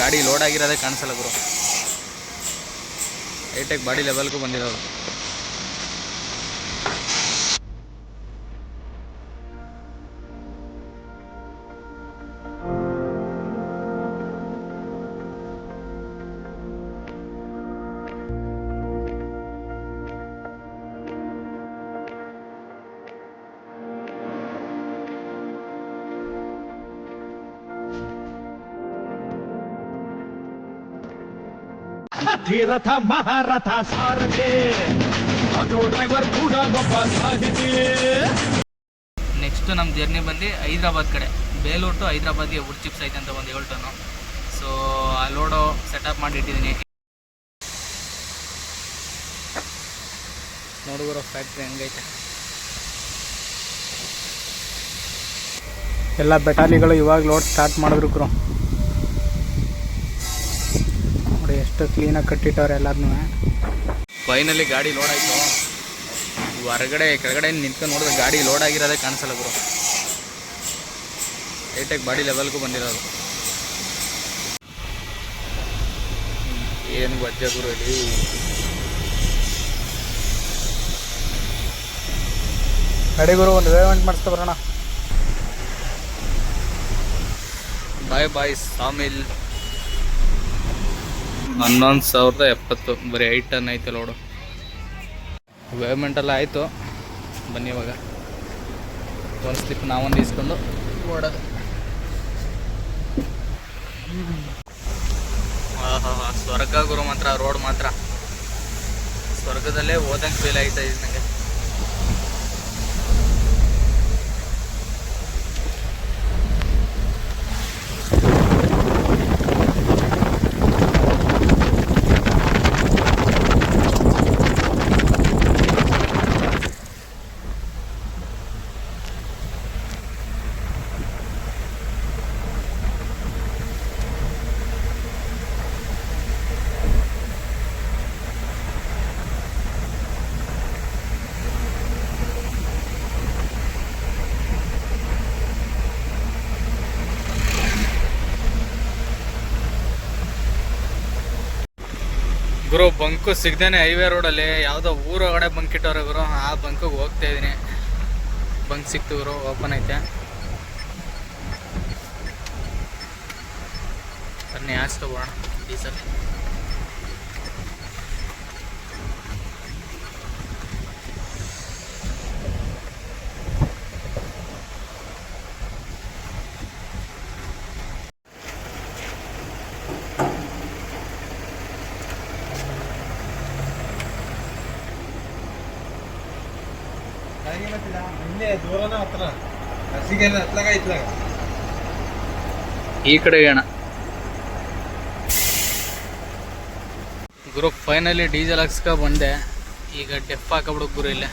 ಗಾಡಿ ಲೋಡ್ ಆಗಿರೋದೇ ಕಾಣಿಸಲ್ಲ ಗುರು. High tech body ಲೆವೆಲ್ಗೂ ಬಂದಿರೋದು. ಧೀರಥ ಮಹಾರಥ ಸಾರಥಿ. ಆಟೋ ಡ್ರೈವರ್ ಕೂಡ ಒಬ್ಬ ಸಾಹಿತಿ. ನೆಕ್ಸ್ಟ್ ನಮ್ಮ ಜರ್ನಿ ಬಂದು ಹೈದ್ರಾಬಾದ್ ಕಡೆ. ಬೇಲೂರು ಟು ಹೈದ್ರಾಬಾದ್ಗೆ ವುಡ್ ಚಿಪ್ಸ್ ಐತೆ ಅಂತ ಒಂದು ಹೇಳ್ತಾನು. ಸೊ ಆ ಲೋಡು ಸೆಟಪ್ ಮಾಡಿ ಇಟ್ಟಿದ್ದೀನಿ ನೋಡುಗರೋ ಫ್ಯಾಕ್ಟ್ರಿ ಹೆಂಗೈತೆ. ಎಲ್ಲ ಬೆಟಾಲಿಗಳು ಇವಾಗ ಲೋಡ್ ಸ್ಟಾರ್ಟ್ ಮಾಡಿದ್ರು ಎಷ್ಟು ಕ್ಲೀನಾಗಿ ಕಟ್ಟಿಟ್ಟವ್ರೆ ಎಲ್ಲದನ್ನೂ ಫೈನಲಿ ಗಾಡಿ ಲೋಡ್ ಆಯ್ತು. ಹೊರಗಡೆ ಕೆಳಗಡೆ ನಿಂತ್ಕೊಂಡು ನೋಡಿದ್ರೆ ಗಾಡಿ ಲೋಡ್ ಆಗಿರೋದೇ ಕಾಣಿಸಲ್ಲ ಗುರು. ಏಟೆಕ್ ಬಾಡಿ ಲೆವೆಲ್ಗೂ ಬಂದಿರೋದು. ಏನು ಬಜ್ಜ ಗುರು ಇಲ್ಲಿ. ಗಾಡಿ ಗುರು ಒಂದು ವೇವೆಂಟ್ ಮಾಡಿಸ್ತಾ ಬರೋಣ. ಬಾಯ್ ಬಾಯ್ ಸಾಮಿಲ್ ಹನ್ನೊಂದು ಸಾವಿರದ ಎಪ್ಪತ್ತು. ಬರೀ ಐಟ್ ಟನ್ ಐತೆ ಲೋಡು. ವೇವ್ಮೆಂಟ್ ಎಲ್ಲ ಆಯಿತು. ಬನ್ನಿ ಇವಾಗ. ಒಂದು ಸ್ಲಿಪ್ ನಾವೊಂದು ಇಸ್ಕೊಂಡು ಓಡೋದು. ಸ್ವರ್ಗ ಗುರು ಮಾತ್ರ, ರೋಡ್ ಮಾತ್ರ. ಸ್ವರ್ಗದಲ್ಲೇ ಓದಂಗೆ ಫೀಲ್ ಆಯ್ತಾ ಇದೆ ನನಗೆ ಗುರು, ಬಂಕು ಸಿಗ್ದೇನೆ ಹೈವೇ ರೋಡಲ್ಲಿ ಯಾವುದೋ ಊರೊಳಗಡೆ ಬಂಕ್ ಇಟ್ಟವ್ರೆ ಗುರು, ಆ ಬಂಕಿಗೆ ಹೋಗ್ತಾ ಇದ್ದೀನಿ ಬಂಕ್ ಸಿಕ್ತು ಗುರು ಓಪನ್ ಐತೆ. ಬನ್ನಿ ಹಾಸ್ಕೊಬೋಣ ಡೀಸೆಲ್ ಇಲ್ಲೇ ದೂರನ ಹತ್ರ ಹಸಿಗೆಲ್ಲ ಹತ್ಲಾಗ ಇತ್ಲಾಗ ಈ ಕಡೆ ಅಣ್ಣ. ಗುರು ಫೈನಲಿ ಡೀಸೆಲ್ ಹಾಕ್ಸ್ಕೊ ಬಂದೆ. ಈಗ ಡೆಪ್ ಹಾಕಬಿಡು ಗುರು ಇಲ್ಲೇ.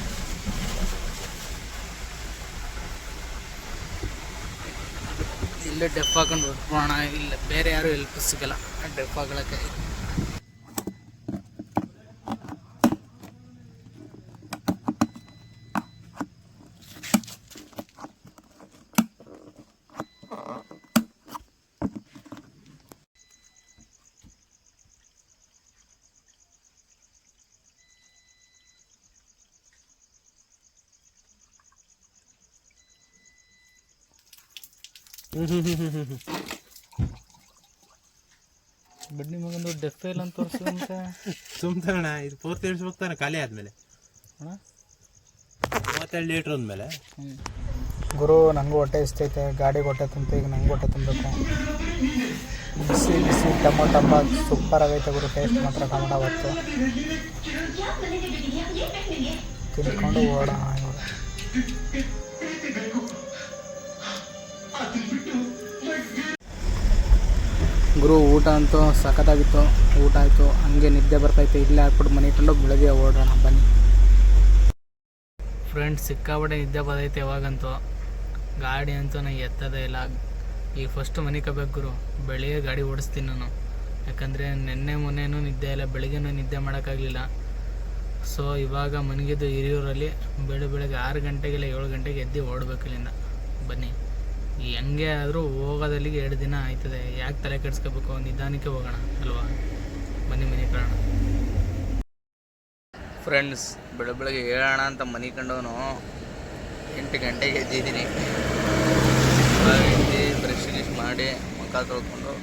ಇಲ್ಲೇ ಡೆಪ್ ಹಾಕೊಂಡು ಹೊರಟೋಣ ಇಲ್ಲ ಬೇರೆ ಯಾರು ಹೆಲ್ಪ್ ಸಿಗಲ್ಲ. ಡೆಪ್ ಹಾಕೊಳಕ್ಕೆ ಡೆಫ್ ಇಲ್ಲ ಅಂತ ಸುಮ್ತಣ್ಣ ಇದು ಪೂರ್ತಿ ಹೋಗ್ತಾನೆ ಖಾಲಿ ಆದ್ಮೇಲೆ. ಮೂವತ್ತೆರಡು ಲೀಟ್ರ್ ಅಂದ್ಮೇಲೆ. ಗುರು ನನಗೂ ಹೊಟ್ಟೆ ಇಷ್ಟೈತೆ ಗಾಡಿಗೆ ಹೊಟ್ಟೆ ತುಂಬ ಈಗ ನಂಗೆ ಹೊಟ್ಟೆ ತುಂಬಬೇಕು. ಬಿಸಿ ಬಿಸಿ ಟೊಮೊಟೊ ಬಾತ್ ಸೂಪರ್ ಆಗೈತೆ ಗುರು ಟೇಸ್ಟ್ ಮಾತ್ರ ಟೊಮೊಟೊ ಬಾತು ತಿನ್ಕೊಂಡು ಓಡೋಣ ಗುರು, ಊಟ ಅಂತೂ ಸಖತ್ತಾಗಿತ್ತು. ಊಟ ಆಯಿತು. ಹಂಗೆ ನಿದ್ದೆ ಬರ್ತೈತೆ. ಇಲ್ಲೇ ಹಾಕ್ಬಿಟ್ಟು ಮನೆ ಇಟ್ಕೊಂಡು ಬೆಳಗ್ಗೆ ಓಡೋಣ. ಬನ್ನಿ. ಫ್ರೆಂಡ್ಸ್ ಸಿಕ್ಕಾಪಟ್ಟೆ ನಿದ್ದೆ ಬರ್ತೈತೆ ಯಾವಾಗಂತೂ. ಗಾಡಿ ಅಂತೂ ನಂಗೆ ಎತ್ತದೇ ಇಲ್ಲ. ಈಗ ಫಸ್ಟು ಮನೆ ಕಬೇಕು ಗುರು. ಬೆಳಿಗ್ಗೆ ಗಾಡಿ ಓಡಿಸ್ತೀನಿ ನಾನು. ಯಾಕಂದರೆ ನಿನ್ನೆ, ಮೊನ್ನೆನೂ ನಿದ್ದೆ ಇಲ್ಲ. ಬೆಳಿಗ್ಗೆನೂ ನಿದ್ದೆ ಮಾಡೋಕ್ಕಾಗಲಿಲ್ಲ. ಸೊ ಇವಾಗ ಮನೆಗಿದ್ದು ಹಿರಿಯೂರಲ್ಲಿ ಬೆಳೆ, ಬೆಳಗ್ಗೆ ಆರು ಗಂಟೆಗೆಲ್ಲ ಏಳು ಗಂಟೆಗೆ ಎದ್ದು ಓಡಬೇಕು ಇಲ್ಲಿಂದ. ಬನ್ನಿ. ಹೆಂಗೆ ಆದರೂ ಹೋಗೋದಲ್ಲಿಗೆ ಎರಡು ದಿನ ಆಯ್ತದೆ. ಯಾಕೆ ತಲೆ ಕೆಡಿಸ್ಕೋಬೇಕು? ನಿಧಾನಕ್ಕೆ ಹೋಗೋಣ, ಅಲ್ವಾ? ಬನ್ನಿ ಮನೆ ಕಾರಣ. ಫ್ರೆಂಡ್ಸ್ ಬೆಳ ಬೆಳಗ್ಗೆ ಹೇಳೋಣ ಅಂತ ಮನೆ ಕಂಡವನು ಎಂಟು ಗಂಟೆಗೆ ಎದ್ದಿದ್ದೀನಿ. ಎದ್ದು ಬ್ರಷ್ ಗಿಶ್ ಮಾಡಿ ಮುಖ ತೊಳ್ಕೊಂಡು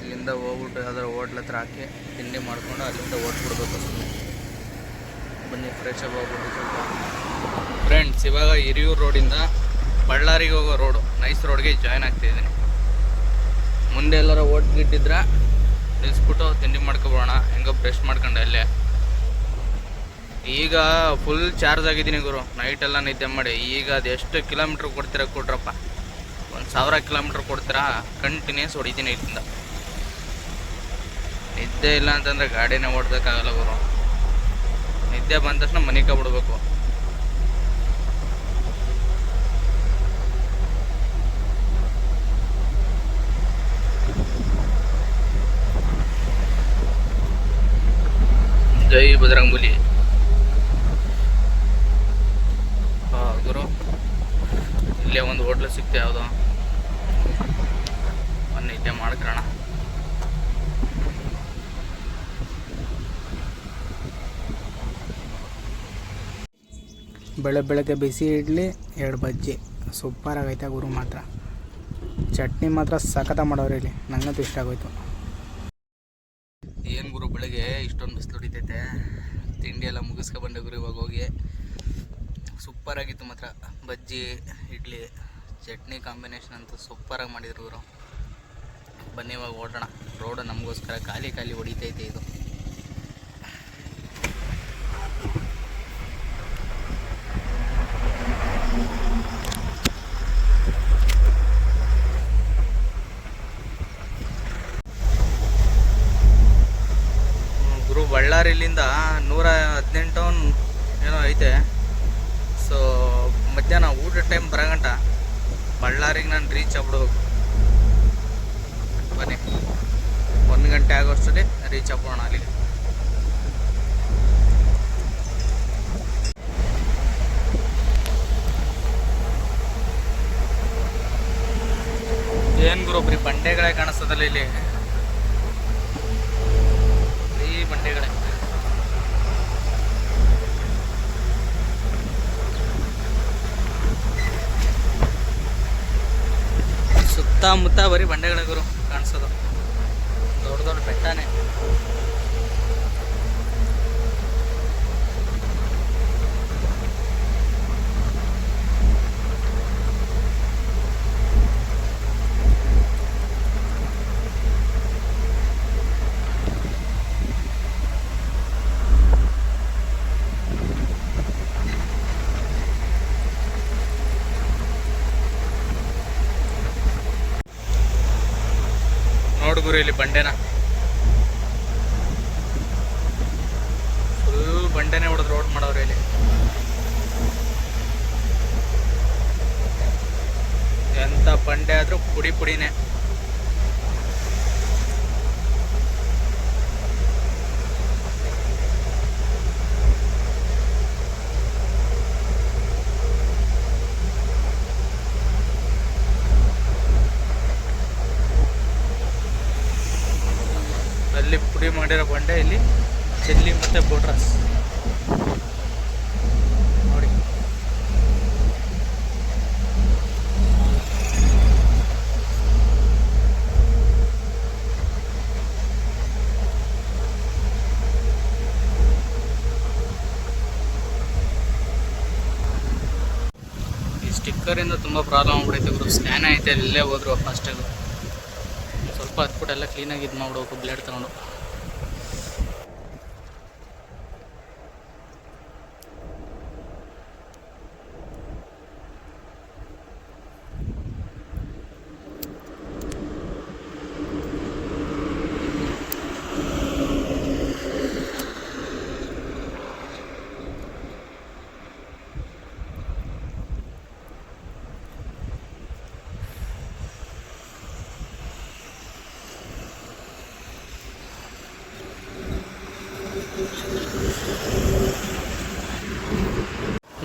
ಇಲ್ಲಿಂದ ಹೋಗ್ಬಿಟ್ಟು ಯಾವ್ದಾರು ಹೋಟ್ಲ್ ಹತ್ರ ಹಾಕಿ ತಿಂಡಿ ಮಾಡಿಕೊಂಡು ಅಲ್ಲಿಂದ ಓಟ್ಬಿಡ್ಬೇಕು ಸುಮ್ಮನೆ ಬನ್ನಿ ಫ್ರೆಶ್ ಆಗಿ ಹೋಗ್ಬಿಟ್ಟು ಸ್ವಲ್ಪ. ಫ್ರೆಂಡ್ಸ್ ಇವಾಗ ಹಿರಿಯೂರು ರೋಡಿಂದ ಬಳ್ಳಾರಿಗೆ ಹೋಗೋ ರೋಡು ನೈಸ್ ರೋಡ್ಗೆ ಜಾಯ್ನ್ ಆಗ್ತಿದ್ದೀನಿ ಮುಂದೆ ಎಲ್ಲರ ಓಟ್ ಗಿಟ್ಟಿದ್ರೆ ನಿಲ್ಸ್ಬಿಟ್ಟು ತಿಂಡಿ ಮಾಡ್ಕೊಬೋಣ. ಹೆಂಗೋ ಬ್ರೆಸ್ಟ್ ಮಾಡ್ಕೊಂಡೆ ಅಲ್ಲೇ. ಈಗ ಫುಲ್ ಚಾರ್ಜ್ ಆಗಿದ್ದೀನಿ ಗುರು. ನೈಟ್ ಎಲ್ಲ ನಿದ್ದೆ ಮಾಡಿ. ಈಗ ಅದು ಎಷ್ಟು ಕಿಲೋಮೀಟ್ರ್ ಕೊಡ್ತೀರಾ ಕೊಡ್ರಪ್ಪ? ಒಂದು ಸಾವಿರ ಕಿಲೋಮೀಟ್ರ್ ಕೊಡ್ತೀರಾ? ಕಂಟಿನ್ಯೂಸ್ ಹೊಡಿತೀನಿ ಇಲ್ಲಿಂದ. ನಿದ್ದೆ ಇಲ್ಲ ಅಂತಂದರೆ ಗಾಡಿನೇ ಓಡ್ಬೇಕಾಗಲ್ಲ ಗುರು. ನಿದ್ದೆ ಬಂದ ತಕ್ಷಣ ಮನೆಗೆ ಬಿಡ್ಬೇಕು ಜೈ ಬಜರಂಗುಲಿ ಹಾ ಗುರು ಇಲ್ಲೇ ಒಂದು ಹೋಟ್ಲು ಸಿಕ್ತೆ ಯಾವುದೋ ಒಂದು ಇಲ್ಲೇ ಮಾಡ್ಕೊಳ್ಳೋಣ ಬೆಳೆ ಬೆಳಗ್ಗೆ ಬಿಸಿ ಇಡ್ಲಿ, ಎರಡು ಬಜ್ಜಿ. ಸೂಪರ್ ಆಗೈತೆ ಗುರು ಮಾತ್ರ. ಚಟ್ನಿ ಮಾತ್ರ ಸಖತ ಮಾಡೋರು ಇಲ್ಲಿ. ನನ್ನದು ಇಷ್ಟ ಆಗೋಯ್ತು. ಏನು ಗುರು ಬೆಳಗ್ಗೆ ಇಷ್ಟೊಂದು ಬಿಸಿಲು ಹೊಡಿತೈತೆ? ತಿಂಡಿ ಎಲ್ಲ ಮುಗಿಸ್ಕೊ ಬಂದೆ ಗುರು ಇವಾಗ ಹೋಗಿ. ಸೂಪರ್ ಆಗಿತ್ತು ಮಾತ್ರ. ಬಜ್ಜಿ, ಇಡ್ಲಿ, ಚಟ್ನಿ ಕಾಂಬಿನೇಷನ್ ಅಂತೂ ಸೂಪರಾಗಿ ಮಾಡಿದ್ರು ಗುರು. ಬನ್ನಿ ಇವಾಗ ಓಡೋಣ. ರೋಡ್ ನಮಗೋಸ್ಕರ ಖಾಲಿ ಖಾಲಿ ಹೊಡಿತೈತೆ ಇದು. ಗುರು ಇಲ್ಲಿಂದ ನೂರ ಹದಿನೆಂಟು ಏನೋ ಐತೆ. ಸೊ ಮಧ್ಯಾಹ್ನ ಊಟದ ಟೈಮ್ ಬರಗಂಟ ಬಳ್ಳಾರಿಗೆ ನಾನು ರೀಚ್ ಆಗ್ಬಿಡ್ಬೇಕು. ಬನ್ನಿ. ಒಂದು ಗಂಟೆ ಆಗೋಷ್ಟರಲ್ಲಿ ರೀಚ್ ಆಗ್ಬೋಣ ಅಲ್ಲಿಗೆ. ಏನು ಗುರು ಬಂಡೆಗಳೇ ಕಾಣಿಸ್ತದಲ್ಲ ಇಲ್ಲಿ ಬರೀ ಬಂಡೆಗಳೇ ಸುತ್ತಮುತ್ತ ಬರೀ ಬಂಡೆಗಳ ಗುರು ಕಾಣಿಸೋದು ದೊಡ್ಡ ದೊಡ್ಡ ಬೆಟ್ಟನೇ ನೋಡು ಗುರು ಇಲ್ಲಿ ಬಂಡೆನ. ಫುಲ್ ಬಂಡೆನೇ ಹೊಡೆದು ರೋಡ್ ಮಾಡವ್ರೆ ಇಲ್ಲಿ. ಎಂತ ಬಂಡೆ ಆದ್ರೂ ಪುಡಿ ಪುಡಿನೇ. ಪುಡಿ ಮಾಡಿರೋ ಬಂಡೆ ಇಲ್ಲಿ ಚೆಲ್ಲಿ ಮತ್ತೆ ಬೋಟ್ರಾಸ್ ನೋಡಿ. ಈ ಸ್ಟಿಕ್ಕರಿಂದ ತುಂಬ ಪ್ರಾಬ್ಲಮ್ ಆಗ್ಬಿಡೈತೆ ಗುರು. ಸ್ಕ್ಯಾನ್ ಐತೆ ಅಲ್ಲೇ ಹೋದ್ರು ಫಾಸ್ಟಾಗಿ ಸ್ವಲ್ಪ ಹತ್ಬಿಟ್ಟು ಎಲ್ಲ ಕ್ಲೀನಾಗಿ ಇದು ಮಾಡ್ಬೇಕು ಬ್ಲೇಡ್ ತಗೊಂಡು.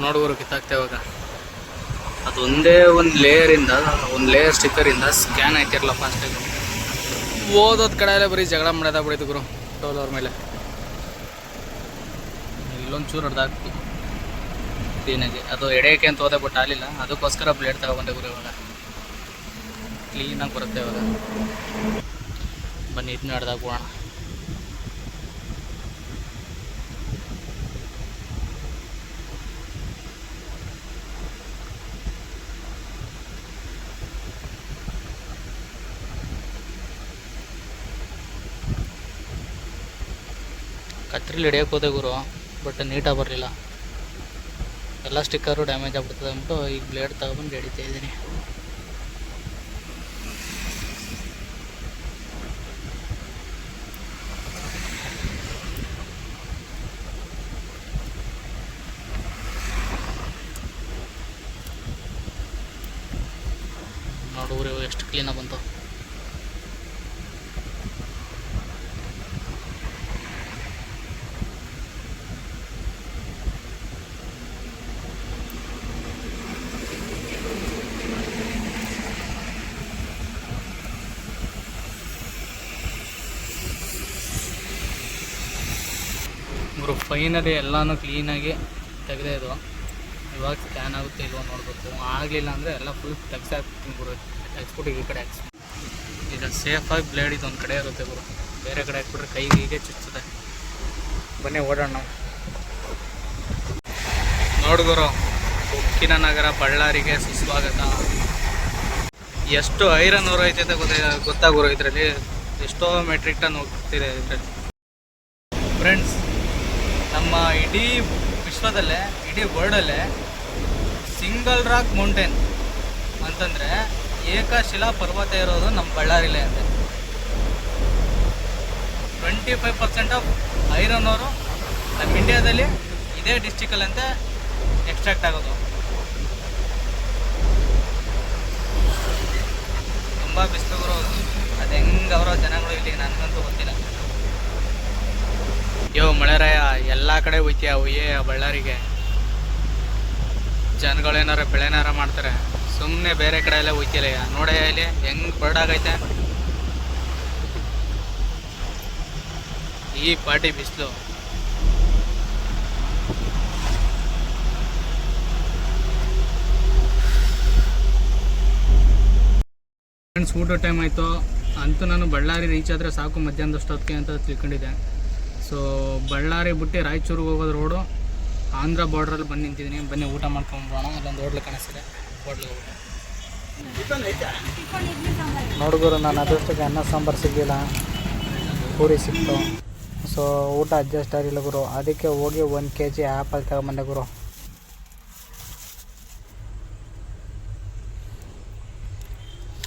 ನೋಡುವರು ಕಿತ್ತಾಕ್ತೆ ಇವಾಗ. ಅದು ಒಂದೇ ಒಂದು ಲೇಯರಿಂದ ಒಂದು ಲೇಯರ್ ಸ್ಟಿಕ್ಕರಿಂದ ಸ್ಕ್ಯಾನ್ ಆಯ್ತಿರಲ್ಲ ಫಾಸ್ಟಾಗಿ ಓದೋದ್ ಕಡೆ ಬರೀ ಜಗಳ ಮಾಡೋದ ಬಿಡಿತು ಗುರು, ಟೋಲ್ ಅವ್ರ ಮೇಲೆ. ಇಲ್ಲೊಂದು ಚೂರು ಹೊಡೆದಾಕ್ತು ಕ್ಲೀನಾಗಿ ಅದು ಎಡೆಯಕ್ಕೆ ಅಂತ ಹೋದೆ ಬಟ್ ಆಗಲಿಲ್ಲ. ಅದಕ್ಕೋಸ್ಕರ ಬ್ಲೇಡ್ ತಗೊಬಂದೆ ಗುರು ಇವಾಗ. ಕ್ಲೀನಾಗಿ ಬರುತ್ತೆ ಇವಾಗ. ಬನ್ನಿ ಇದನ್ನ ಹಿಡ್ದಾಕ್ ಹೋಗೋಣ. ಕತ್ರಿಲಿ ಹಿಡಿಯೋಕೆ ಹೋದೆ ಗುರು ಬಟ್ ನೀಟಾಗಿ ಬರಲಿಲ್ಲ. ಎಲ್ಲ ಸ್ಟಿಕ್ಕರು ಡ್ಯಾಮೇಜ್ ಆಗ್ಬಿಡ್ತದೆ ಅಂದ್ಬಿಟ್ಟು ಈಗ ಬ್ಲೇಡ್ ತಗೊಬಂದು ಹಿಡಿತಾ ಇದ್ದೀನಿ ನೋಡು ಇವಾಗ ಎಷ್ಟು ಕ್ಲೀನಾಗಿ ಬಂತು ಗುರು ಎಲ್ಲಾನು ಕ್ಲೀನಾಗಿ ತೆಗೆದೇ ಇದು ಇವಾಗ ಸ್ಕ್ಯಾನ್ ಆಗುತ್ತೆ ಇಲ್ವೋ ನೋಡಬೇಕು. ಆಗಲಿಲ್ಲ ಅಂದರೆ ಎಲ್ಲ ಫುಲ್ ತೆಗ್ಸಾಕ್ತೀನಿ ಗುರು ಎಕ್ಸ್ಬಿಟ್ಟು ಈ ಕಡೆ ಹಾಕ್ಸಿ. ಈಗ ಸೇಫಾಗಿ ಬ್ಲೇಡ್ ಇದು ಒಂದು ಕಡೆ ಇರುತ್ತೆ ಗುರು. ಬೇರೆ ಕಡೆ ಹಾಕ್ಬಿಟ್ರೆ ಕೈಗೆ ಹೀಗೆ ಚುಚ್ಚುತ್ತೆ. ಬನ್ನಿ ಓಡೋಣ ನಾವು. ನೋಡು ಗುರು, ಉಕ್ಕಿನ ನಗರ ಬಳ್ಳಾರಿಗೆ ಸುಸ್ವಾಗತ. ಎಷ್ಟು ಐರನ್ ಹೊರ ಐತೆ ಅಂತ ಗೊತ್ತ, ಗೊತ್ತಾ ಗುರು ಇದರಲ್ಲಿ? ಎಷ್ಟೋ ಮೆಟ್ರಿಕ್ ಟನ್ ಹೋಗ್ತಿದೆ ಇದರಲ್ಲಿ. ಫ್ರೆಂಡ್ಸ್ ನಮ್ಮ ಇಡೀ ವಿಶ್ವದಲ್ಲೇ, ಇಡೀ ವರ್ಲ್ಡಲ್ಲೇ ಸಿಂಗಲ್ ರಾಕ್ ಮೌಂಟೇನ್ ಅಂತಂದರೆ ಏಕಶಿಲಾ ಪರ್ವತ ಇರೋದು ನಮ್ಮ ಬಳ್ಳಾರಿಲೇ ಅಂತೆ. Twenty five percent of iron ಅವರು ನಮ್ಮ ಇಂಡಿಯಾದಲ್ಲಿ ಇದೇ ಡಿಸ್ಟಿಕಲ್ಲಂತೆ ಎಕ್ಸ್ಟ್ರಾಕ್ಟ್ ಆಗೋದು. ತುಂಬ ಬಿಸಿಲುಗಳು ಅದು ಹೆಂಗೆ ಅವರೋ ಜನಗಳು ಇಲ್ಲಿ ನನಗಂತೂ ಗೊತ್ತಿಲ್ಲ. ಯೋ ಮಳೆರಾಯ, ಎಲ್ಲ ಕಡೆ ಹೋಯ್ತೀಯ ಹುಯ್ಯ ಬಳ್ಳಾರಿಗೆ. ಜನಗಳೇನಾರ ಬೆಳೆನಾರ ಮಾಡ್ತಾರೆ. ಸುಮ್ಮನೆ ಬೇರೆ ಕಡೆ ಎಲ್ಲ ಹೋಯ್ತಿಲ್ಲ ನೋಡೇ ಇಲ್ಲಿ, ಹೆಂಗ್ ಬರ್ಡಾಗೈತೆ ಈ ಪಾಟಿ ಬಿಸಿಲು. ಫ್ರೆಂಡ್ಸ್ ಊಟ ಟೈಮ್ ಆಯಿತು. ಅಂತೂ ನಾನು ಬಳ್ಳಾರಿ ರೀಚ್ ಆದರೆ ಸಾಕು ಮಧ್ಯಾಹ್ನದಷ್ಟೊತ್ತಿಗೆ ಅಂತ ತಿಳ್ಕೊಂಡಿದ್ದೆ. ಸೊ ಬಳ್ಳಾರಿ ಬಿಟ್ಟು ರಾಯಚೂರಿಗೆ ಹೋಗೋದು ರೋಡು ಆಂಧ್ರ ಬಾರ್ಡ್ರಲ್ಲಿ ಬಂದು ನಿಂತಿದ್ದೀನಿ ಬನ್ನಿ ಊಟ ಮಾಡ್ಕೊಂಬೋಣ ಇಲ್ಲೊಂದು ಹೋಟ್ಲು ಕಾಣಿಸ್ತಿದೆ. ಹೋಟ್ಲಿಗೆ ಹೋಗ್ಬಿಟ್ಟು ನೋಡ್ಗುರು ನಾನು ಅದಷ್ಟಕ್ಕೆ ಅನ್ನ, ಸಾಂಬಾರು ಸಿಗಲಿಲ್ಲ. ಪೂರಿ ಸಿಕ್ತು. ಸೊ ಊಟ ಅಡ್ಜಸ್ಟ್ ಆಗಿಲ್ಲ ಗುರು. ಅದಕ್ಕೆ ಹೋಗಿ ಒಂದು ಕೆ ಜಿ ಆ್ಯಪಲ್ ತಗೊಂಬಂದೆ ಗುರು.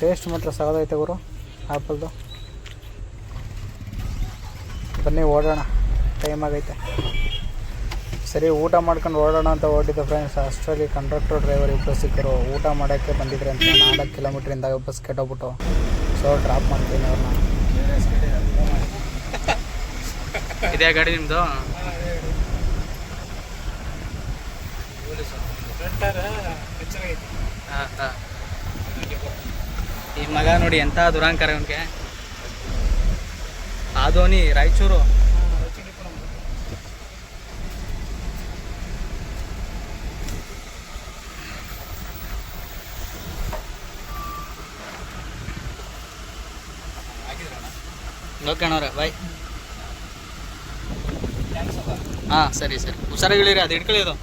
ಟೇಸ್ಟ್ ಮಾತ್ರ ಸಗದೈತೆ ಗುರು ಆ್ಯಪಲ್ದು ಬನ್ನಿ ಓಡೋಣ. ಟೈಮ್ ಆಗೈತೆ. ಸರಿ, ಊಟ ಮಾಡ್ಕೊಂಡು ಓಡೋಣ ಅಂತ ಓಡಿದ್ದೆ ಫ್ರೆಂಡ್ಸ್ ಅಷ್ಟರಲ್ಲಿ ಕಂಡಕ್ಟರ್ ಡ್ರೈವರ್ ಇಬ್ಬರು ಸಿಕ್ಕರು ಊಟ ಮಾಡೋಕ್ಕೆ ಬಂದಿದ್ರೆ ಅಂತ ನಾಲ್ಕು ಕಿಲೋಮೀಟ್ರಿಂದ ಬಸ್ ಕೆಟ್ಟೋಗ್ಬಿಟ್ಟು. ಸೊ ಡ್ರಾಪ್ ಮಾಡ್ತೀನಿ ಅವ್ರನ್ನ. ಇದೇ ಗಾಡಿ ನಿಮ್ಮದು ಈ ಮಗ ನೋಡಿ ಎಂಥ ದುರಾಂಕಾರ ಅವನಿಗೆ ಆದೋನಿ ರಾಯಚೂರು. ಓಕೆ ಅಣ್ಣವ್ರೆ ಬಾಯ್ ಹಾಂ ಸರಿ ಸರಿ. ಹುಷಾರಾಗಿಳಿರಿ ಅದು ಹಿಡ್ಕೊಳ್ಳಿ ಅದು.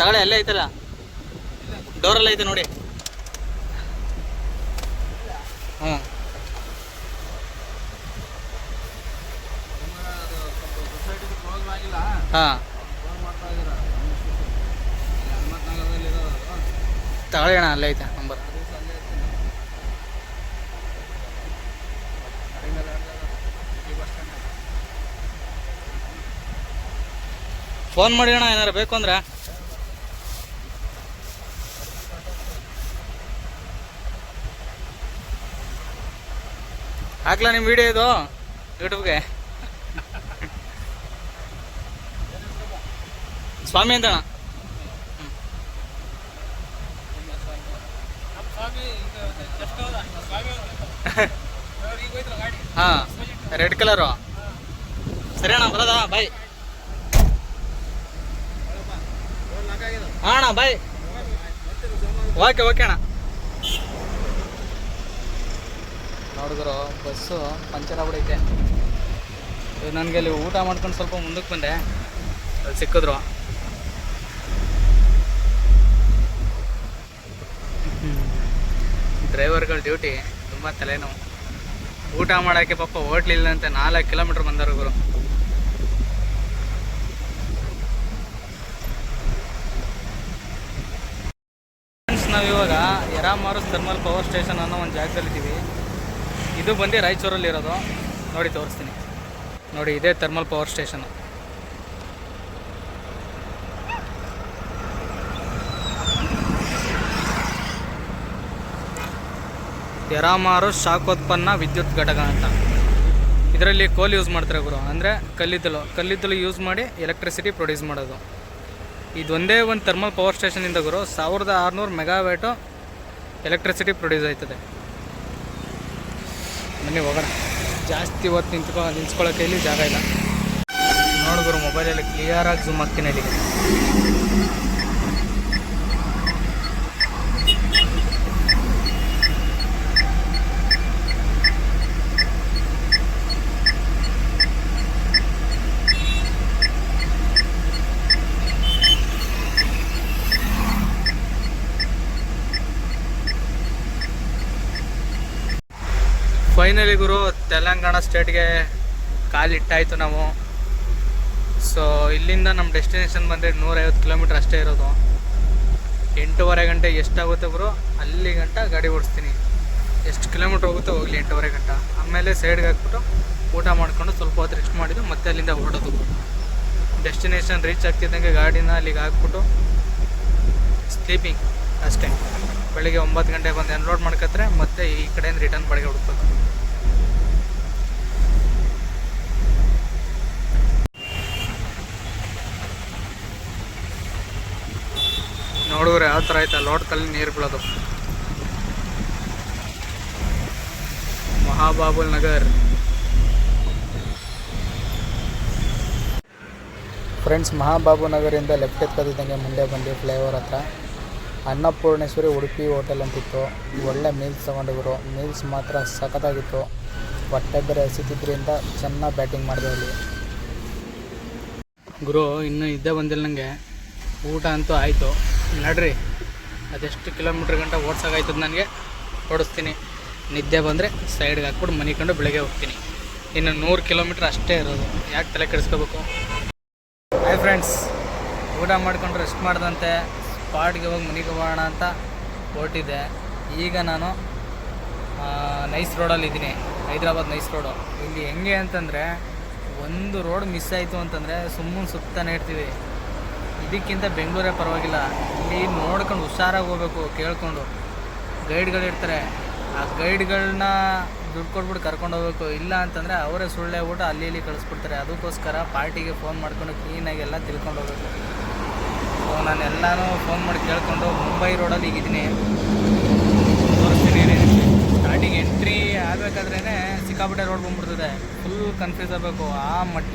ತಗೊಳ್ಳಿ ಅಲ್ಲೇ ಐತಲ್ಲ? ಡೋರಲ್ಲ ಐತೆ ನೋಡಿ. ಹ್ಞೂ ಹಾಂ. ಅಣ್ಣ, ಅಲ್ಲೇ ಐತೆ ನಂಬರ್ ಫೋನ್ ಮಾಡಿ ಅಣ್ಣ, ಏನಾರು ಬೇಕು ಅಂದ್ರೆ? ಹಾಕ್ಲಾ ನಿಮ್ಮ ವಿಡಿಯೋ ಇದು? ಯೂಟ್ಯೂಬ್ಗೆ ಸ್ವಾಮಿ ಅಂತ ಹಾ, ರೆಡ್ ಕಲರು. ಸರಿ ಅಣ್ಣ, ಬರೋದಾ? ಬಾಯ್ ಹಾ ಅಣ್ಣ ಬಾಯ್ ಓಕೆ ಓಕೆ ಅಣ್ಣ. ನೋಡಿದ್ರು ಬಸ್ಸು ಪಂಚರ್ ಆಗ್ಬಿಡೈತೆ. ನನಗೆ ಅಲ್ಲಿ ಊಟ ಮಾಡ್ಕೊಂಡು ಸ್ವಲ್ಪ ಮುಂದಕ್ಕೆ ಬಂದೆ. ಅಲ್ಲಿ ಸಿಕ್ಕಿದ್ರು. ಡ್ರೈವರ್ಗಳ ಡ್ಯೂಟಿ, ತುಂಬ ತಲೆನೋವು. ಊಟ ಮಾಡೋಕ್ಕೆ ಪಾಪ ಹೋಟ್ಲಿಲ್ಲ ಅಂತ ನಾಲ್ಕು ಕಿಲೋಮೀಟ್ರ್ ಬಂದರು ಗುರು ಫ್ರೆಂಡ್ಸ್ ಇವಾಗ ಎರಾಮಾರು ಥರ್ಮಲ್ ಪವರ್ ಸ್ಟೇಷನ್ ಅನ್ನೋ ಒಂದು ಜಾಗದಲ್ಲಿದ್ದೀವಿ. ಇದು ಬಂದು ರಾಯಚೂರಲ್ಲಿರೋದು ನೋಡಿ, ತೋರಿಸ್ತೀನಿ. ನೋಡಿ, ಇದೇ ಥರ್ಮಲ್ ಪವರ್ ಸ್ಟೇಷನ್ ಎರಾಮಾರು ಶಾಖೋತ್ಪನ್ನ ವಿದ್ಯುತ್ ಘಟಕ ಅಂತ. ಇದರಲ್ಲಿ ಕೋಲ್ ಯೂಸ್ ಮಾಡ್ತಾರೆ ಗುರು. ಅಂದರೆ ಕಲ್ಲಿದ್ದಲು. ಕಲ್ಲಿದ್ದಲು ಯೂಸ್ ಮಾಡಿ ಎಲೆಕ್ಟ್ರಿಸಿಟಿ ಪ್ರೊಡ್ಯೂಸ್ ಮಾಡೋದು. ಇದೊಂದೇ ಒಂದು ಥರ್ಮಲ್ ಪವರ್ ಸ್ಟೇಷನಿಂದ ಗುರು, ಸಾವಿರದ ಆರುನೂರು ಮೆಗಾವ್ಯಾಟು ಎಲೆಕ್ಟ್ರಿಸಿಟಿ ಪ್ರೊಡ್ಯೂಸ್ ಆಯ್ತದೆ. ಬನ್ನಿ ಹೋಗೋಣ. ಜಾಸ್ತಿ ಹೊತ್ತು ನಿಂತ್ಕೊ ನಿಂತ್ಕೊಳ್ಳೋಕೆ ಇಲ್ಲಿ ಜಾಗ ಇಲ್ಲ. ನೋಡಿದ್ರು ಮೊಬೈಲಲ್ಲಿ ಕ್ಲಿಯರಾಗಿ ಝೂಮ್ ಆಗ್ತೀನಿ ಇಲ್ಲಿಗೆ ಫೈನಲಿ ಗುರು, ತೆಲಂಗಾಣ ಸ್ಟೇಟ್ಗೆ ಕಾಲಿಟ್ಟಾಯಿತು ನಾವು. ಸೊ ಇಲ್ಲಿಂದ ನಮ್ಮ ಡೆಸ್ಟಿನೇಷನ್ ಬಂದರೆ ನೂರೈವತ್ತು ಕಿಲೋಮೀಟ್ರ್ ಅಷ್ಟೇ ಇರೋದು. ಎಂಟೂವರೆ ಗಂಟೆ ಎಷ್ಟಾಗುತ್ತೆ ಗುರು? ಅಲ್ಲಿ ಗಂಟ ಗಾಡಿ ಓಡಿಸ್ತೀನಿ. ಎಷ್ಟು ಕಿಲೋಮೀಟ್ರ್ ಹೋಗುತ್ತೋ ಹೋಗಲಿ ಎಂಟೂವರೆ ಗಂಟ. ಆಮೇಲೆ ಸೈಡ್ಗೆ ಹಾಕ್ಬಿಟ್ಟು ಊಟ ಮಾಡ್ಕೊಂಡು ಸ್ವಲ್ಪ ಹೊತ್ತು ರೆಸ್ಟ್ ಮಾಡಿದ್ದು ಮತ್ತೆ ಅಲ್ಲಿಂದ ಹೊರಡೋದು. ಡೆಸ್ಟಿನೇಷನ್ ರೀಚ್ ಆಗ್ತಿದ್ದಂಗೆ ಗಾಡಿನ ಅಲ್ಲಿಗೆ ಹಾಕ್ಬಿಟ್ಟು ಸ್ಲೀಪಿಂಗ್ ಅಷ್ಟೇ. ಬೆಳಿಗ್ಗೆ ಒಂಬತ್ತು ಗಂಟೆ ಬಂದು ಅನ್ಲೋಡ್ ಮಾಡ್ಕತ್ತರೆ ಮತ್ತೆ ಈ ಕಡೆಯಿಂದ ರಿಟರ್ನ್ ಬಾಡಿಗೆ ಹುಡುಕ್ಬೇಕು. ನೋಡಿದ್ರೆ ಯಾವ ಥರ ಐತೆ ಲೋಡ್ ಕಲ್ಲಿ ನೀರು ಬೀಳೋದು. ಮಹಾಬಾಬುಲ್ ನಗರ್. ಫ್ರೆಂಡ್ಸ್ ಮಹಾಬಾಬು ನಗರಿಂದ ಲೆಫ್ಟ್ ಎತ್ಕೋತಿದ್ದಂಗೆ ಮುಂದೆ ಬಂದು ಫ್ಲೈಓವರ್ ಹತ್ರ. ಅನ್ನಪೂರ್ಣೇಶ್ವರಿ ಉಡುಪಿ ಹೋಟೆಲ್ ಅಂತಿತ್ತು. ಒಳ್ಳೆ ಮೀಲ್ಸ್ ತೊಗೊಂಡಿದ್ರು ಮೀಲ್ಸ್ ಮಾತ್ರ ಸಖತ್ತಾಗಿತ್ತು. ಹೊಟ್ಟೆ ಬೇರೆ ಹಸಿತಿದ್ರಿಂದ ಚೆನ್ನಾಗಿ ಬ್ಯಾಟಿಂಗ್ ಮಾಡಿದೆ ಅಲ್ಲಿ. ಗುರು ಇನ್ನೂ ಇದ್ದೇ ಬಂದಿಲ್ಲ ನನಗೆ ಊಟ ಅಂತೂ ಆಯಿತು. ನಡ್ರಿ. ಅದೆಷ್ಟು ಕಿಲೋಮೀಟ್ರ್ ಗಂಟ ಓಡ್ಸೋಕಾಯ್ತದ ನನಗೆ? ಓಡಿಸ್ತೀನಿ. ನಿದ್ದೆ ಬಂದರೆ ಸೈಡ್ಗೆ ಹಾಕ್ಬಿಟ್ಟು ಮನೆ ಕಂಡು ಬೆಳಗ್ಗೆ ಹೋಗ್ತೀನಿ. ಇನ್ನು ನೂರು ಕಿಲೋಮೀಟ್ರ್ ಅಷ್ಟೇ ಇರೋದು. ಯಾಕೆ ತಲೆ ಕೆಡಿಸ್ಕೋಬೇಕು? ಹಾಯ್ ಫ್ರೆಂಡ್ಸ್ ಊಟ ಮಾಡ್ಕೊಂಡು ರೆಸ್ಟ್ ಮಾಡ್ದಂತೆ. ಸ್ಪಾಟ್ಗೆ ಹೋಗಿ ಮನೆಗೆ ಹೋಗೋಣ ಅಂತ ಹೊರಟಿದ್ದೆ. ಈಗ ನಾನು ನೈಸ್ ರೋಡಲ್ಲಿ ಇದ್ದೀನಿ. ಹೈದ್ರಾಬಾದ್ ನೈಸ್ ರೋಡು ಇಲ್ಲಿ ಹೆಂಗೆ ಅಂತಂದರೆ, ಒಂದು ರೋಡ್ ಮಿಸ್ ಆಯಿತು ಅಂತಂದರೆ ಸುಮ್ಮನೆ ಸುತ್ತಾನೆ ಇರ್ತೀವಿ. ಇದಕ್ಕಿಂತ ಬೆಂಗಳೂರೇ ಪರವಾಗಿಲ್ಲ. ಇಲ್ಲಿ ನೋಡ್ಕೊಂಡು ಹುಷಾರಾಗಿ ಹೋಗ್ಬೇಕು, ಕೇಳಿಕೊಂಡು. ಗೈಡ್ಗಳು ಇರ್ತಾರೆ. ಆ ಗೈಡ್ಗಳನ್ನ ದುಡ್ಡು ಕೊಟ್ಬಿಟ್ಟು ಕರ್ಕೊಂಡು ಹೋಗ್ಬೇಕು. ಇಲ್ಲ ಅಂತಂದರೆ ಅವರೇ ಸುಳ್ಳೆ ಊಟ ಅಲ್ಲಿ ಇಲ್ಲಿ ಕಳಿಸ್ಬಿಡ್ತಾರೆ. ಅದಕ್ಕೋಸ್ಕರ ಪಾರ್ಟಿಗೆ ಫೋನ್ ಮಾಡ್ಕೊಂಡು ಕ್ಲೀನಾಗಿ ಎಲ್ಲ ತಿಳ್ಕೊಂಡು ಹೋಗ್ಬೇಕು. ಸೊ ನಾನು ಎಲ್ಲನೂ ಫೋನ್ ಮಾಡಿ ಕೇಳಿಕೊಂಡು ಮುಂಬೈ ರೋಡಲ್ಲಿ ಈಗಿದ್ದೀನಿ ತೋರಿಸ್ತೀನಿ. ಸ್ಟಾರ್ಟಿಂಗ್ ಎಂಟ್ರಿ ಆಗಬೇಕಾದ್ರೇ ಸಿಕ್ಕಾಪಟ್ಟೆ ರೋಡ್ ಬಂದ್ಬಿಡ್ತದೆ. ಫುಲ್ ಕನ್ಫ್ಯೂಸ್ ಆಗಬೇಕು. ಆ ಮಟ್ಟ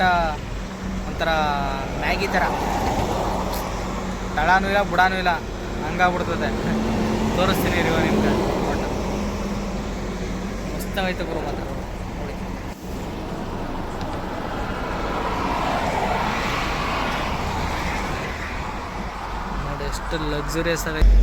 ಒಂಥರ ಮ್ಯಾಗಿ ಥರ ತಳನೂ ಇಲ್ಲ, ಬುಡಾನೂ ಇಲ್ಲ. ಹಂಗಾಗ್ಬಿಡ್ತದೆ. ತೋರಿಸ್ತೀನಿ ರೀ ನಿಮ್ಗೆ. ಮಸ್ತಾಗೈತೆ ಗುರು ಮಾತ್ರ. ನೋಡಿ. ನೋಡಿ, ಎಷ್ಟು ಲಕ್ಸುರಿಯಸ್ ಆಗೈತೆ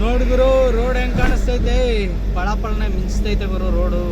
ನೋಡಿ ಗುರು ರೋಡ್ ಹೆಂಗ್ ಕಾಣಿಸ್ತೈತೆ ಪಳ ಪಳನೆ ಮಿಂಚ್ತೈತೆ ಬರೋ ರೋಡು.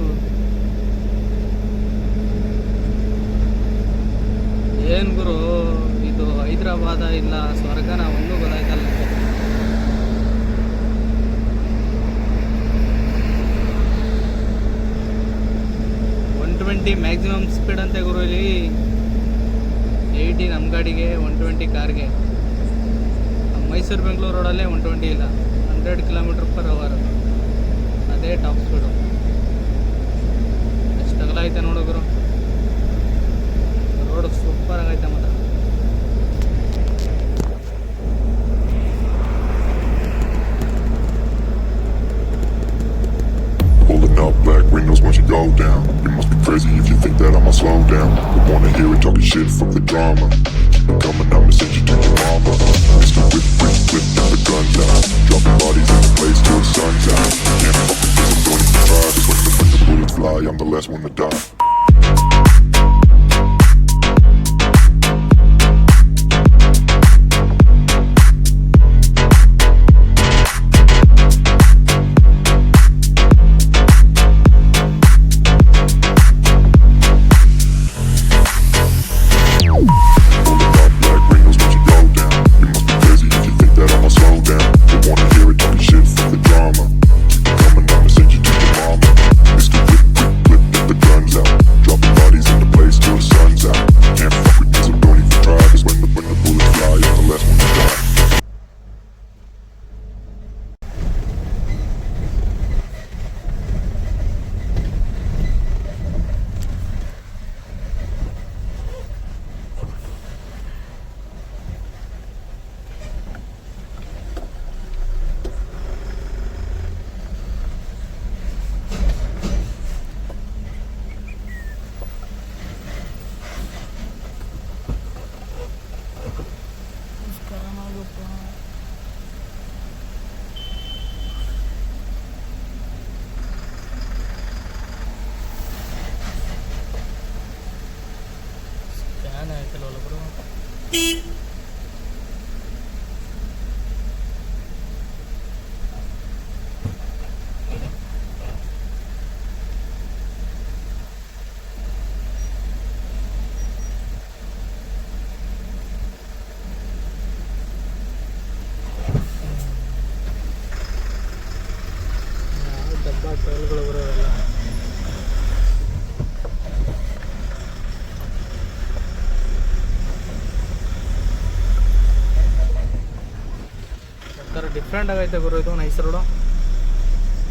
ಒಂಥರ ಡಿಫ್ರೆಂಟ್ ಆಗೈತೆ ಗುರು ಇದು ನೈಸ್ ರೋಡು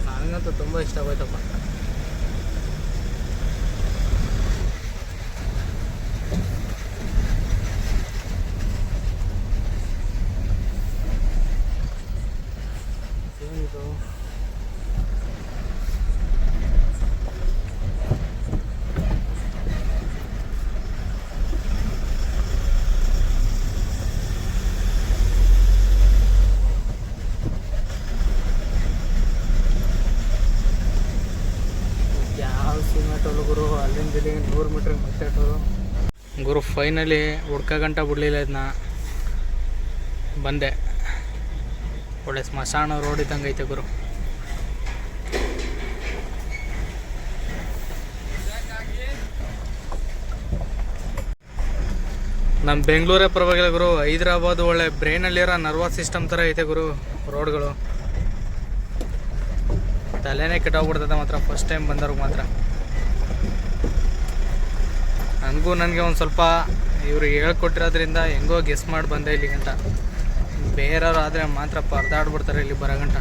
ನನಗಂತೂ ತುಂಬ ಇಷ್ಟ ಆಗೋಯ್ತಪ್ಪ ಏನಿದು ಯಾವ ಸಿಮೆಂಟಲ್ಲಿ ಗುರು ಅಲ್ಲಿಂದ ಇಲ್ಲಿಗೆ ನೂರು ಮೀಟ್ರಿಗೆ ಮತ್ತೆ ಇಟ್ಟರು ಗುರು ಫೈನಲಿ ಹುಡ್ಕ ಗಂಟ ಬಿಡಲಿಲ್ಲ ಇದನ್ನ ಬಂದೆ. ಒಳ್ಳೆ ಸ್ಮಶಾನ ರೋಡ್ ಇದ್ದಂಗೆ ಐತೆ ಗುರು. ನಮ್ಮ ಬೆಂಗಳೂರೇ ಪರವಾಗಿಲ್ಲ ಗುರು. ಹೈದ್ರಾಬಾದ್ ಒಳ್ಳೆ ಬ್ರೈನಲ್ಲಿರೋ ನರ್ವಸ್ ಸಿಸ್ಟಮ್ ಥರ ಐತೆ ಗುರು ರೋಡ್ಗಳು. ತಲೆನೇ ಕೆಟ್ಟೋಗ್ಬಿಡ್ತದೆ ಮಾತ್ರ. ಫಸ್ಟ್ ಟೈಮ್ ಬಂದವ್ರಿಗೆ ಮಾತ್ರ. ನನಗೂ ನನಗೆ ಒಂದು ಸ್ವಲ್ಪ ಇವರು ಹೇಳ್ಕೊಟ್ಟಿರೋದ್ರಿಂದ ಹೆಂಗೋ ಗೆಸ್ ಮಾಡಿ ಬಂದೆ ಇಲ್ಲಿ ಗಂಟ ಬೇರೆಯವ್ರು ಆದರೆ ಮಾತ್ರ ಪರದಾಡ್ಬಿಡ್ತಾರೆ ಇಲ್ಲಿ ಬರೋ ಗಂಟ.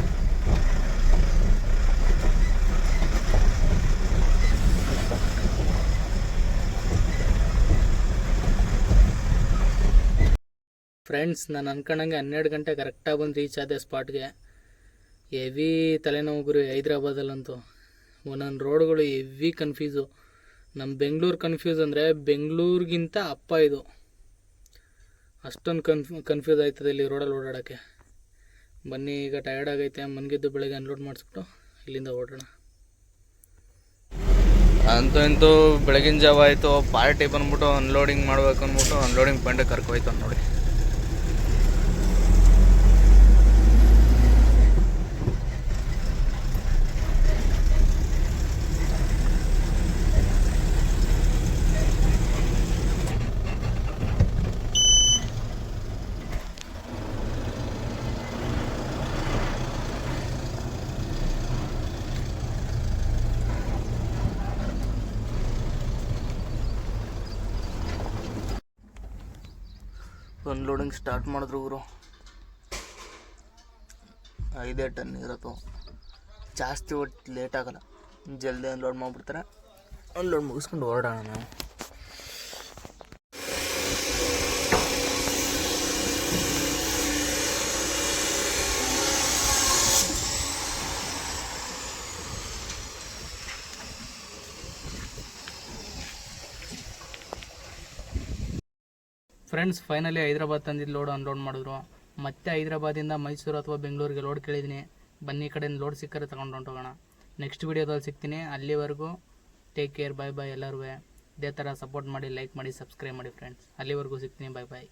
ಫ್ರೆಂಡ್ಸ್ ನಾನು ಅನ್ಕೊಂಡಂಗೆ ಹನ್ನೆರಡು ಗಂಟೆ ಕರೆಕ್ಟಾಗಿ ಬಂದು ರೀಚ್ ಆದೆ ಸ್ಪಾಟ್ಗೆ ಹೆವಿ ತಲೆನೋವು ಗುರು ಹೈದ್ರಾಬಾದಲ್ಲಂತೂ. ಒಂದೊಂದು ರೋಡ್ಗಳು ಹೆವಿ ಕನ್ಫ್ಯೂಸು ನಮ್ಮ ಬೆಂಗಳೂರು ಕನ್ಫ್ಯೂಸ್ ಅಂದರೆ ಬೆಂಗಳೂರಿಗಿಂತ ಅಪ್ಪ ಇದು. ಅಷ್ಟೊಂದು ಕನ್ಫ್ಯೂ ಕನ್ಫ್ಯೂಸ್ ಆಯ್ತದೆ ಇಲ್ಲಿ ರೋಡಲ್ಲಿ ಓಡಾಡೋಕ್ಕೆ. ಬನ್ನಿ, ಈಗ ಟಯರ್ಡ್ ಆಗೈತೆ, ಮನ್ಗಿದ್ದು ಬೆಳಗ್ಗೆ ಅನ್ಲೋಡ್ ಮಾಡಿಸ್ಬಿಟ್ಟು ಇಲ್ಲಿಂದ ಓಡೋಣ. ಅಂತೂ ಇಂತೂ ಬೆಳಗಿನ ಜಾವ ಆಯಿತು ಪಾರ್ಟಿ ಬಂದ್ಬಿಟ್ಟು ಅನ್ಲೋಡಿಂಗ್ ಮಾಡ್ಬೇಕು ಅಂದ್ಬಿಟ್ಟು ಅನ್ಲೋಡಿಂಗ್ ಪಾಯಿಂಟಿಗೆ ಕರ್ಕೋಯ್ತು ನೋಡಿ. ಅನ್ಲೋಡಿಂಗ್ ಸ್ಟಾರ್ಟ್ ಮಾಡಿದ್ರು ಗುರು. ಐದೇ ಟನ್ ಇರತ್ತು. ಜಾಸ್ತಿ ಒಟ್ಟು ಲೇಟ್ ಆಗಲ್ಲ. ಜಲ್ದಿ ಅನ್ಲೋಡ್ ಮಾಡಿಬಿಡ್ತಾರೆ. ಅನ್ಲೋಡ್ ಮುಗಿಸ್ಕೊಂಡು ಹೊರಡೋಣ ನಾವು. ಫ್ರೆಂಡ್ಸ್ ಫೈನಲಿ ಹೈದ್ರಾಬಾದ್ ತಂದಿದ್ದು ಲೋಡ್ ಅನ್ಲೋಡ್ ಮಾಡಿದ್ರು. ಮತ್ತೆ ಹೈದ್ರಾಬಾದಿಂದ ಮೈಸೂರು ಅಥವಾ ಬೆಂಗಳೂರಿಗೆ ಲೋಡ್ ಕೇಳಿದ್ದೀನಿ. ಬನ್ನಿ ಈ ಕಡೆ ಲೋಡ್ ಸಿಕ್ಕರೆ ತೊಗೊಂಡು ಹೋಗೋಣ. ನೆಕ್ಸ್ಟ್ ವೀಡಿಯೋದಲ್ಲಿ ಸಿಗ್ತೀನಿ. ಅಲ್ಲಿವರೆಗೂ ಟೇಕ್ ಕೇರ್ ಬಾಯ್ ಬಾಯ್ ಎಲ್ಲರೂ ಇದೇ ಥರ ಸಪೋರ್ಟ್ ಮಾಡಿ ಲೈಕ್ ಮಾಡಿ ಸಬ್ಸ್ಕ್ರೈಬ್ ಮಾಡಿ ಫ್ರೆಂಡ್ಸ್ ಅಲ್ಲಿವರೆಗೂ ಸಿಗ್ತೀನಿ. ಬಾಯ್ ಬಾಯ್